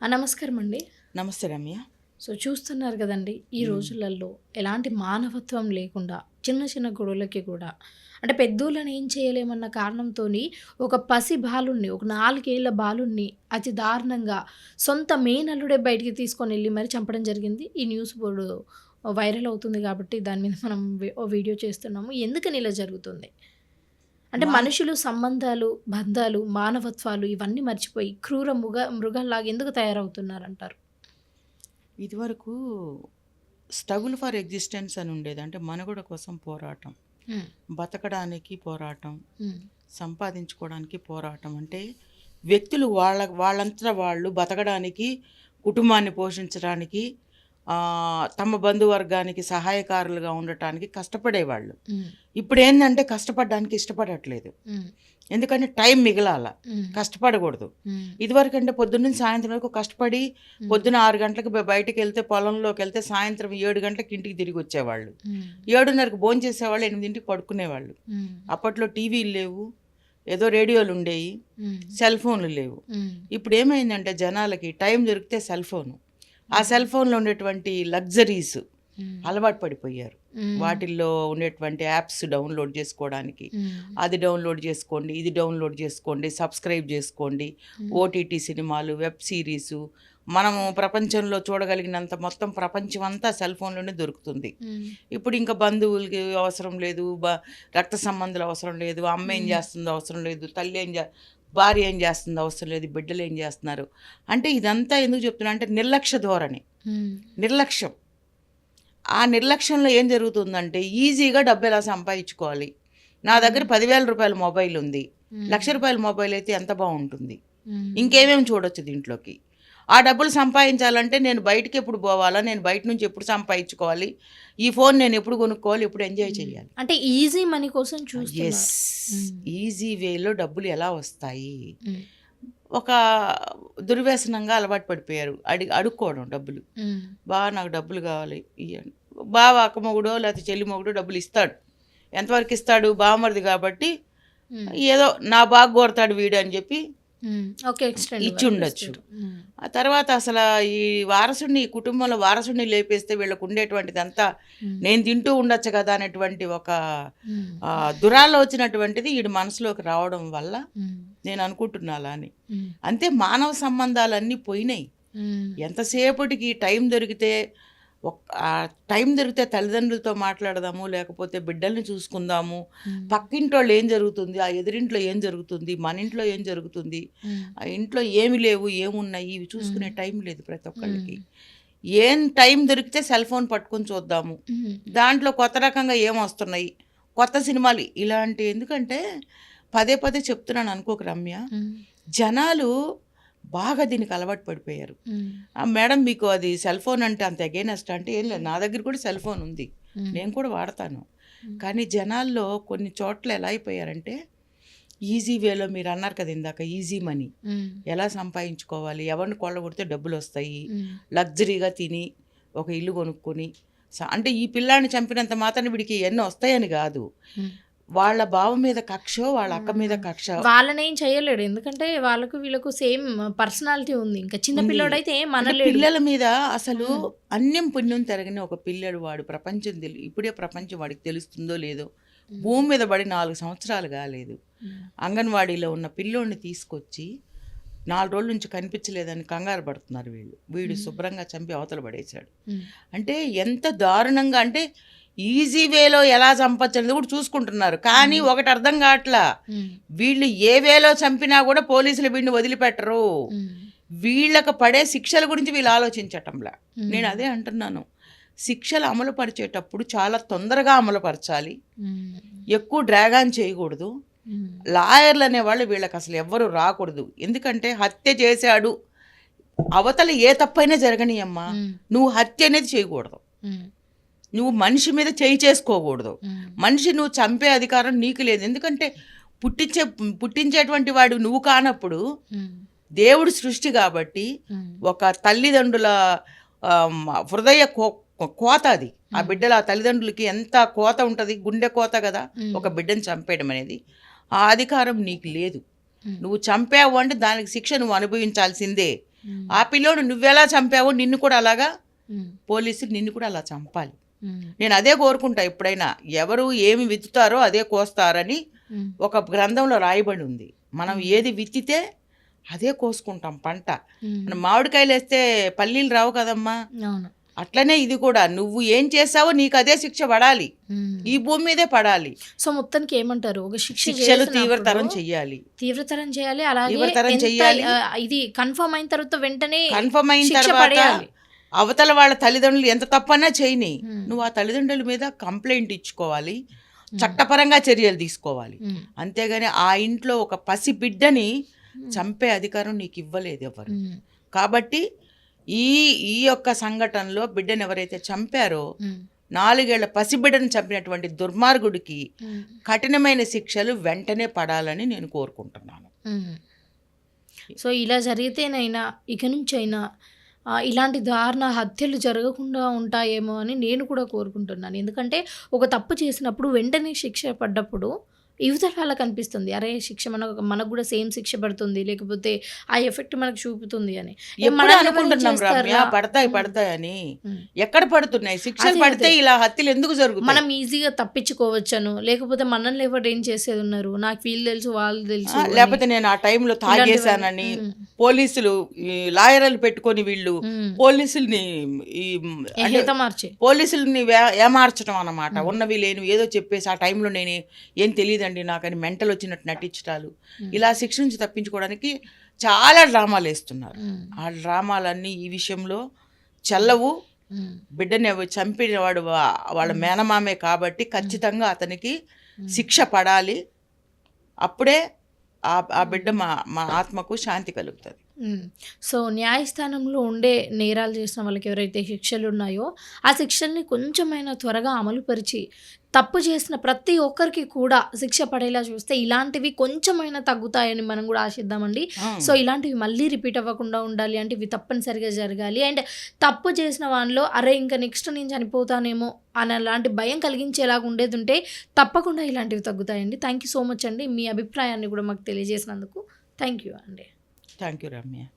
నమస్కారం అండి. నమస్తే రమ్య. సో చూస్తున్నారు కదండి ఈ రోజులలో ఎలాంటి మానవత్వం లేకుండా చిన్న చిన్న గొడవలకి కూడా అంటే పెద్దోళ్ళని ఏం చేయలేమన్న కారణంతో ఒక పసి బాలుణ్ణి ఒక నాలుగేళ్ళ బాలుణ్ణి అతి దారుణంగా సొంత మేనల్లుడే బయటికి తీసుకొని వెళ్ళి మరి చంపడం జరిగింది. ఈ న్యూస్ బోర్డు వైరల్ అవుతుంది కాబట్టి దాని మీద మనం వీడియో చేస్తున్నాము. ఎందుకని ఇలా జరుగుతుంది? అంటే మనుషులు సంబంధాలు బంధాలు మానవత్వాలు ఇవన్నీ మర్చిపోయి క్రూర మృగ మృగాల్లాగా ఎందుకు తయారవుతున్నారంటారు? ఇదివరకు స్ట్రగుల్ ఫర్ ఎగ్జిస్టెన్స్ అని ఉండేది. అంటే మనుగడ కోసం పోరాటం. బతకడానికి పోరాటం. సంపాదించుకోవడానికి పోరాటం. అంటే వ్యక్తులు వాళ్ళ వాళ్ళంతటా వాళ్ళు బతకడానికి కుటుంబాన్ని పోషించడానికి తమ బంధువర్గానికి సహాయకారులుగా ఉండటానికి కష్టపడేవాళ్ళు. ఇప్పుడు ఏంటంటే కష్టపడడానికి ఇష్టపడట్లేదు. ఎందుకంటే టైం మిగలాల. కష్టపడకూడదు. ఇదివరకు అంటే పొద్దున్న సాయంత్రం వరకు కష్టపడి పొద్దున ఆరు గంటలకు బయటికి వెళ్తే పొలంలోకి వెళ్తే సాయంత్రం ఏడు గంటలకు ఇంటికి తిరిగి వచ్చేవాళ్ళు. ఏడున్నరకు భోజనం చేసేవాళ్ళు ఎనిమిదింటికి పడుకునేవాళ్ళు. అప్పట్లో టీవీలు లేవు ఏదో రేడియోలు ఉండేవి సెల్ ఫోన్లు లేవు. ఇప్పుడు ఏమైందంటే జనాలకి టైం దొరికితే సెల్ ఫోను. ఆ సెల్ ఫోన్లో ఉండేటువంటి లగ్జరీస్ అలవాటు పడిపోయారు. వాటిల్లో ఉండేటువంటి యాప్స్ డౌన్లోడ్ చేసుకోవడానికి. అది డౌన్లోడ్ చేసుకోండి ఇది డౌన్లోడ్ చేసుకోండి సబ్స్క్రైబ్ చేసుకోండి. ఓటీటీ సినిమాలు వెబ్ సిరీసు మనము ప్రపంచంలో చూడగలిగినంత మొత్తం ప్రపంచం అంతా సెల్ ఫోన్లోనే దొరుకుతుంది. ఇప్పుడు ఇంకా బంధువులకి అవసరం లేదు రక్త సంబంధాలు అవసరం లేదు అమ్మ ఏం చేస్తుందో అవసరం లేదు తల్లి ఏం చే భార్య ఏం చేస్తుందో? అవసరం లేదు. బిడ్డలు ఏం చేస్తున్నారు? అంటే ఇదంతా ఎందుకు చెప్తున్నా అంటే నిర్లక్ష్య ధోరణి. నిర్లక్ష్యం. ఆ నిర్లక్ష్యంలో ఏం జరుగుతుందంటే ఈజీగా డబ్బు ఎలా సంపాదించుకోవాలి? నా దగ్గర పదివేల రూపాయల మొబైల్ ఉంది. లక్ష రూపాయల మొబైల్ అయితే ఎంత బాగుంటుంది? ఇంకేమేమి చూడొచ్చు దీంట్లోకి? ఆ డబ్బులు సంపాదించాలంటే నేను బయటికి ఎప్పుడు పోవాలా? నేను బయట నుంచి ఎప్పుడు సంపాదించుకోవాలి? ఈ ఫోన్ నేను ఎప్పుడు కొనుక్కోవాలి? ఎప్పుడు ఎంజాయ్ చేయాలి? అంటే ఈజీ మనీ కోసం Mm. ఈజీ వేలో డబ్బులు ఎలా వస్తాయి? ఒక దుర్వ్యసనంగా అలవాటు పడిపోయారు. అడి అడుక్కోవడం డబ్బులు. ఉమ్, బా నాకు డబ్బులు కావాలి. ఇయ్యండి. బావ అక్క మొగుడో లేకపోతే చెల్లి మొగుడో డబ్బులు ఇస్తాడు. ఎంతవరకు ఇస్తాడు? బావమరిది కాబట్టి ఏదో నా బాగా కోరతాడు వీడు అని చెప్పి ఓకే ఎక్స్టెండ్ ఇచ్చి ఉండొచ్చు. ఆ తర్వాత అసలు ఈ వారసుడిని ఈ కుటుంబంలో వారసుడిని లేపేస్తే వీళ్ళకు ఉండేటువంటిదంతా నేను తింటూ ఉండొచ్చు కదా అనేటువంటి ఒక దురాలోచనటువంటిది వీడి మనసులోకి రావడం వల్ల నేను అనుకుంటున్నా అలా అని. అంతే మానవ సంబంధాలన్నీ పోయినాయి. ఎంతసేపటికి టైం దొరికితే టైం దొరికితే తల్లిదండ్రులతో మాట్లాడదాము లేకపోతే బిడ్డల్ని చూసుకుందాము. పక్కింటోళ్ళు ఏం జరుగుతుంది? ఆ ఎదురింట్లో ఏం జరుగుతుంది? మన ఇంట్లో ఏం జరుగుతుంది? ఆ ఇంట్లో ఏమి లేవు ఏమున్నాయి? ఇవి చూసుకునే టైం లేదు ప్రతి ఒక్కళ్ళకి. ఏం టైం దొరికితే సెల్ ఫోన్ పట్టుకొని చూద్దాము. దాంట్లో కొత్త రకంగా ఏం వస్తున్నాయి? కొత్త సినిమాలు. ఇలాంటి ఎందుకంటే పదే పదే చెప్తున్నాను అనుకోక రమ్య. జనాలు బాగా దీనికి అలవాటు పడిపోయారు. ఆ, మేడం మీకు అది సెల్ ఫోన్ అంటే అంత అగైనెస్ట్ అంటే ఏం లేదు. నా దగ్గర కూడా సెల్ ఫోన్ ఉంది. నేను కూడా వాడతాను. కానీ జనాల్లో కొన్ని చోట్ల ఎలా అయిపోయారంటే ఈజీ వేలో మీరు అన్నారు కదా ఇందాక ఈజీ మనీ ఎలా సంపాదించుకోవాలి? ఎవరిని కొల్లగొడితే డబ్బులు వస్తాయి లగ్జరీగా తిని ఒక ఇల్లు కొనుక్కొని అంటే ఈ పిల్లాన్ని చంపినంత మాత్రాన్ని వీడికి ఎన్నో వస్తాయని కాదు. వాళ్ళ బావ మీద కక్ష వాళ్ళ అక్క మీద కక్ష. వాళ్ళని చేయలేడు. ఎందుకంటే వాళ్ళకు వీళ్ళకు సేమ్ పర్సనాలిటీ ఉంది. ఇంకా చిన్న. పిల్లోడైతే అనలేడు. పిల్లల మీద అసలు. అన్యం పుణ్యం తిరగని ఒక పిల్లడు వాడు. ప్రపంచం తెలి ఇప్పుడే ప్రపంచం వాడికి తెలుస్తుందో లేదో భూమి మీద పడి నాలుగు సంవత్సరాలు కాలేదు. అంగన్వాడీలో ఉన్న పిల్లోడిని తీసుకొచ్చి నాలుగు రోజుల నుంచి కనిపించలేదని కంగారు పడుతున్నారు వీళ్ళు. వీడు శుభ్రంగా చంపి అవతల పడేశాడు. అంటే ఎంత దారుణంగా అంటే ఈజీ వేలో ఎలా చంపచ్చు అనేది కూడా చూసుకుంటున్నారు. కానీ ఒకటి అర్థం కావట్లా. వీళ్ళు ఏ వేలో చంపినా కూడా పోలీసులు వీడిని వదిలిపెట్టరు. వీళ్ళకి పడే శిక్షల గురించి వీళ్ళు ఆలోచించటంలా. నేను అదే అంటున్నాను. శిక్షలు అమలు పరిచేటప్పుడు చాలా తొందరగా అమలుపరచాలి ఎక్కువ డ్రాగాన్ చేయకూడదు. లాయర్లు అనేవాళ్ళు వీళ్ళకి అసలు ఎవ్వరు రాకూడదు. ఎందుకంటే హత్య చేశాడు. అవతల ఏ తప్పైనా జరగనియమ్మా. నువ్వు హత్య అనేది చేయకూడదు. నువ్వు మనిషి మీద చేయి చేసుకోకూడదు. మనిషి నువ్వు చంపే అధికారం నీకు లేదు. ఎందుకంటే పుట్టించే పుట్టించేటువంటి వాడు నువ్వు కానప్పుడు దేవుడు సృష్టి కాబట్టి ఒక తల్లిదండ్రుల హృదయ కో- కోత అది. ఆ బిడ్డల ఆ తల్లిదండ్రులకి ఎంత కోత ఉంటుంది? గుండె కోత కదా? ఒక బిడ్డను చంపేయడం అనేది ఆ అధికారం నీకు లేదు. నువ్వు చంపావు అంటే దానికి శిక్ష నువ్వు అనుభవించాల్సిందే. ఆ పిల్లోడు నువ్వెలా చంపావో నిన్ను కూడా అలాగా పోలీసులు నిన్ను కూడా అలా చంపాలి. నేను అదే కోరుకుంటా ఎప్పుడైనా. ఎవరు ఏమి విత్తుతారో అదే కోస్తారని ఒక గ్రంథంలో రాయబడి ఉంది. మనం ఏది విత్తితే అదే కోసుకుంటాం పంట. మనం మామిడికాయలు వేస్తే పల్లీలు రావు కదమ్మా. అట్లనే ఇది కూడా. నువ్వు ఏం చేసావో నీకు అదే శిక్ష పడాలి. ఈ భూమి మీదే పడాలి. సో మొత్తానికి ఏమంటారు? ఒక శిక్ష శిక్షలు తీవ్రతరం చెయ్యాలి. తీవ్రతరం చేయాలి. అలాగే తీవ్రతరం. ఆ, ఇది కన్ఫర్మ్ అయిన తర్వాత వెంటనే కన్ఫర్మ్ అయిన తర్వాత. అవతల వాళ్ళ తల్లిదండ్రులు ఎంత తప్పన్నా చేయని. నువ్వు ఆ తల్లిదండ్రుల మీద కంప్లైంట్ ఇచ్చుకోవాలి. చట్టపరంగా చర్యలు తీసుకోవాలి. అంతేగాని ఆ ఇంట్లో ఒక పసి బిడ్డని చంపే అధికారం నీకు ఇవ్వలేదు ఎవరు. కాబట్టి ఈ ఈ యొక్క సంఘటనలో బిడ్డను ఎవరైతే చంపారో నాలుగేళ్ళ పసిబిడ్డను చంపినటువంటి దుర్మార్గుడికి కఠినమైన శిక్షలు వెంటనే పడాలని నేను కోరుకుంటున్నాను. సో ఇలా జరిగితేనైనా ఇక నుంచి అయినా ఇలాంటి దారుణ హత్యలు జరగకుండా ఉంటాయేమో అని నేను కూడా కోరుకుంటున్నాను. ఎందుకంటే ఒక తప్పు చేసినప్పుడు వెంటనే శిక్ష పడ్డప్పుడు యువతల వాళ్ళకి అనిపిస్తుంది అరే శిక్ష మనకు మనకు కూడా సేమ్ శిక్ష పడుతుంది. లేకపోతే ఆ ఎఫెక్ట్ మనకు చూపుతుంది అని. అనుకుంటున్నాం? పడతాయి. పడతాయని ఉమ్. ఎక్కడ పడుతున్నాయి? శిక్షలు పడితే. ఇలా హత్యలు ఎందుకు జరుగుతాయి? మనం ఈజీగా తప్పించుకోవచ్చను. లేకపోతే మనల్ని ఎవరు ఏం చేసేది ఉన్నారు? నాకు వీళ్ళు తెలుసు వాళ్ళు తెలుసు అని. లేకపోతే నేను ఆ టైంలో తాగేశానని పోలీసులు లాయర్లు పెట్టుకొని వీళ్ళు. పోలీసుల్ని పోలీసుల్ని ఏమార్చడం అన్నమాట. ఉన్నవి లేని ఏదో చెప్పేసి ఆ టైంలో నేను ఏం తెలియదండి నాకని మెంటల్ వచ్చినట్టు నటించడాలు ఇలా శిక్ష నుంచి తప్పించుకోవడానికి చాలా డ్రామాలు వేస్తున్నారు. ఆ డ్రామాలన్నీ ఈ విషయంలో చెల్లవు. బిడ్డని చంపిన వాడు వాళ్ళ మేనమామే కాబట్టి ఖచ్చితంగా అతనికి శిక్ష పడాలి. అప్పుడే ఆ ఆ బిడ్డ మా మా ఆత్మకు శాంతి కలుగుతుంది. సో న్యాయస్థానంలో ఉండే నేరాలు చేసిన వాళ్ళకి ఎవరైతే శిక్షలు ఉన్నాయో ఆ శిక్షల్ని కొంచెమైనా త్వరగా అమలుపరిచి తప్పు చేసిన ప్రతి ఒక్కరికి కూడా శిక్ష పడేలా చూస్తే ఇలాంటివి కొంచెమైనా తగ్గుతాయని మనం కూడా ఆశిద్దామండి. సో ఇలాంటివి మళ్ళీ రిపీట్ అవ్వకుండా ఉండాలి అంటే ఇవి తప్పనిసరిగా జరగాలి. అండ్ తప్పు చేసిన వాళ్ళలో అరే ఇంకా నెక్స్ట్ నేను చనిపోతానేమో అని అలాంటి భయం కలిగించేలాగా ఉండేది ఉంటే తప్పకుండా ఇలాంటివి తగ్గుతాయండి. థ్యాంక్ యూ సో మచ్ అండి. మీ అభిప్రాయాన్ని కూడా మాకు తెలియజేసినందుకు థ్యాంక్ యూ అండి. Thank you Ramya